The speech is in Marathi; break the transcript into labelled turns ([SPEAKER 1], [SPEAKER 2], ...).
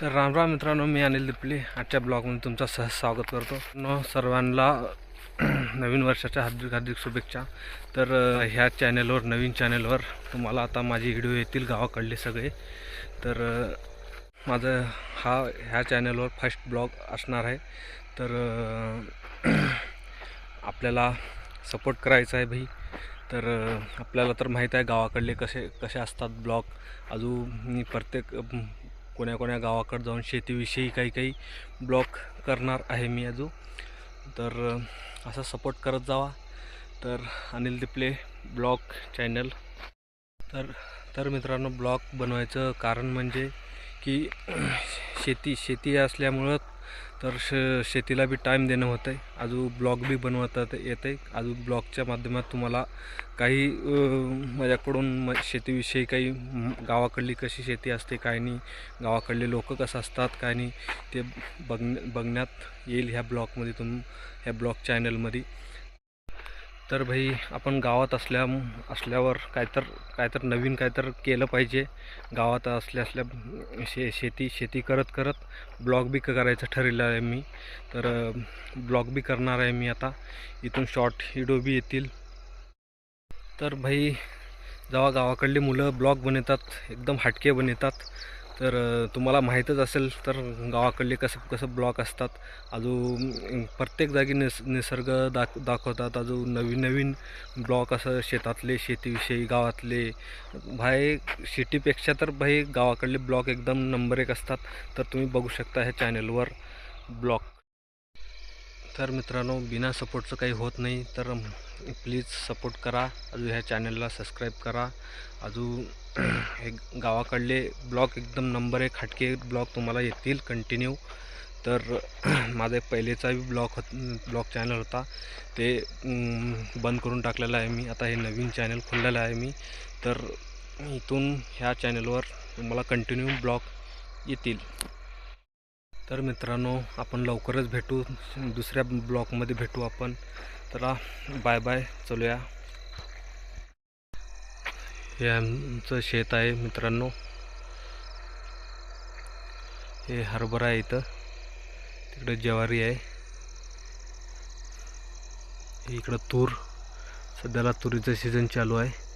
[SPEAKER 1] तर राम राम मित्रांनो मी अनिल दिपले. आजच्या ब्लॉगमध्ये तुमचं सहज स्वागत करतो. न सर्वांना नवीन वर्षाच्या हार्दिक हार्दिक शुभेच्छा. तर ह्या चॅनलवर नवीन चॅनलवर तुम्हाला आता माझे व्हिडिओ येतील गावाकडले सगळे. तर माझं हा ह्या चॅनलवर फर्स्ट ब्लॉग असणार आहे. तर आपल्याला सपोर्ट करायचा आहे भाई. तर आपल्याला तर माहीत आहे गावाकडले कसे कसे असतात ब्लॉग. अजून मी प्रत्येक कोण्या कोण्या गावाकडे जाऊन शेतीविषयी काही काही ब्लॉग करणार आहे मी अजून. तर असा सपोर्ट करत जावा. तर अनिल दिपले ब्लॉग चॅनल. तर तर मित्रांनो ब्लॉग बनवायचं कारण म्हणजे की शेती शेती असल्यामुळं तर श शेतीला बी टाईम देणं होतं आहे अजून ब्लॉग बी बनवतात येत आहे अजून ब्लॉगच्या माध्यमात तुम्हाला काही माझ्याकडून म शेतीविषयी काही गावाकडली कशी शेती असते काय नाही गावाकडले लोक कसं असतात काय नाही ते बघ बघण्यात येईल ह्या ब्लॉगमध्ये तुम ह्या ब्लॉग चॅनलमध्ये तर भाई आपण गावात असल्या असल्यावर काय तर काय तर नवीन काय तर केलं पाहिजे. गावात असल्या असल्या शे शेती शेती करत करत ब्लॉग बी करायचं ठरलेलं आहे मी. तर ब्लॉग बी करणार आहे मी आता. इथून शॉर्ट व्हिडिओ बी येतील. तर भाई जेव्हा गावाकडली मुलं ब्लॉग बनवतात एकदम हटके बनवतात तर तुम्हाला माहीतच असेल तर गावाकडले कसं कसं ब्लॉक असतात. अजून प्रत्येक जागी निस निसर्ग दाख दाखवतात. अजून नवीन नवीन ब्लॉक असं शेतातले शेतीविषयी गावातले. भाई सिटीपेक्षा तर भाई गावाकडले ब्लॉक एकदम नंबर एक असतात. तर तुम्ही बघू शकता ह्या चॅनलवर ब्लॉक. तर मित्रांनो बिना सपोर्टचं काही होत नाही. तर प्लीज सपोर्ट करा. अजून ह्या चॅनलला सबस्क्राईब करा. अजून हे गावाकडले ब्लॉग एकदम नंबर एक हटके ब्लॉग तुम्हाला येतील कंटिन्यू. तर माझा एक पहिलेचा बी ब्लॉग होत ब्लॉग चॅनल होता. ते बंद करून टाकलेलं आहे मी. आता हे नवीन चॅनल खोललेलं आहे मी. तर इथून ह्या चॅनलवर तुम्हाला कंटिन्यू ब्लॉग येतील. तर मित्रांनो आपण लवकरच भेटू. दुसऱ्या ब्लॉकमध्ये भेटू आपण. चला बाय बाय चलूया. हे आमचं शेत आहे मित्रांनो. हे हरभरा आहे इथं. तिकडं ज्वारी आहे. इकडं तूर. सध्याला तुरीचं सीझन चालू आहे.